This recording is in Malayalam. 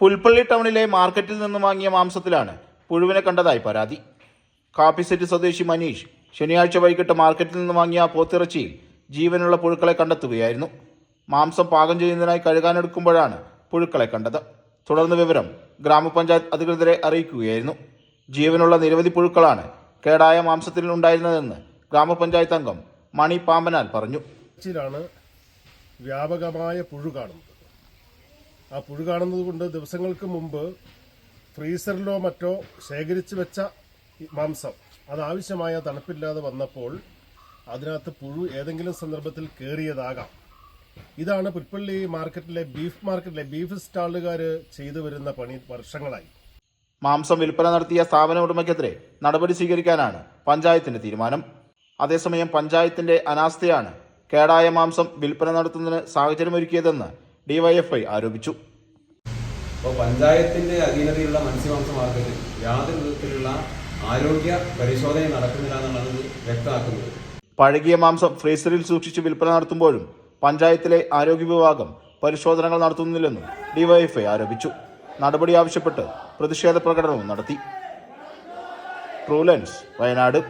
പുൽപ്പള്ളി ടൗണിലെ മാർക്കറ്റിൽ നിന്ന് വാങ്ങിയ മാംസത്തിലാണ് പുഴുവിനെ കണ്ടതായി പരാതി. കാപ്പിസെറ്റ് സ്വദേശി മനീഷ് ശനിയാഴ്ച വൈകിട്ട് മാർക്കറ്റിൽ നിന്ന് വാങ്ങിയ പോത്തിറച്ചിയിൽ ജീവനുള്ള പുഴുക്കളെ കണ്ടെത്തുകയായിരുന്നു. മാംസം പാകം ചെയ്യുന്നതിനായി കഴുകാനെടുക്കുമ്പോഴാണ് പുഴുക്കളെ കണ്ടത്. തുടർന്ന് വിവരം ഗ്രാമപഞ്ചായത്ത് അധികൃതരെ അറിയിക്കുകയായിരുന്നു. ജീവനുള്ള നിരവധി പുഴുക്കളാണ് കേടായ മാംസത്തിൽ ഉണ്ടായിരുന്നതെന്ന് ഗ്രാമപഞ്ചായത്ത് അംഗം മണി പാമ്പനാൽ പറഞ്ഞു. വ്യാപകമായ പുഴു കാണുന്നത്. ആ പുഴു കാണുന്നത് കൊണ്ട് ദിവസങ്ങൾക്ക് മുമ്പ് ഫ്രീസറിലോ മറ്റോ ശേഖരിച്ചു വെച്ച മാംസം. അത് ആവശ്യമായ തണുപ്പില്ലാതെ വന്നപ്പോൾ അതിനകത്ത് പുഴു ഏതെങ്കിലും സന്ദർഭത്തിൽ കയറിയതാകാം ഇതാണ് പുൽപ്പള്ളി മാർക്കറ്റിലെ ബീഫ് മാർക്കറ്റിലെ ബീഫ് സ്റ്റാളുകാർ ചെയ്തു വരുന്ന പണി വർഷങ്ങളായി. മാംസം വിൽപ്പന നടത്തിയ സ്ഥാപന ഉടമയ്ക്കെതിരെ നടപടി സ്വീകരിക്കാനാണ് പഞ്ചായത്തിന്റെ തീരുമാനം. അതേസമയം പഞ്ചായത്തിന്റെ അനാസ്ഥയാണ് കേടായ മാംസം വിൽപ്പന നടത്തുന്നതിന് സാഹചര്യമൊരുക്കിയതെന്ന് ഡിവൈഎഫ്ഐ ആരോപിച്ചു. അപ്പോൾ പഞ്ചായത്തിന്റെ അധീനതയിലുള്ള മത്സ്യമാംസ മാർക്കറ്റിൽ യാതൊരു വിധത്തിലുള്ള ആരോഗ്യ പരിശോധന നടക്കുന്നില്ല എന്നുള്ളത് വ്യക്തമാക്കുന്നത്. പഴകിയ മാംസം ഫ്രീസറിൽ സൂക്ഷിച്ച് വിൽപ്പന നടത്തുമ്പോഴും പഞ്ചായത്തിലെ ആരോഗ്യ വിഭാഗം പരിശോധനകൾ നടത്തുന്നില്ലെന്നും ഡിവൈഎഫ്ഐ ആരോപിച്ചു. നടപടി ആവശ്യപ്പെട്ട് പ്രതിഷേധ പ്രകടനവും നടത്തി. ട്രൂലൻസ് വയനാട്.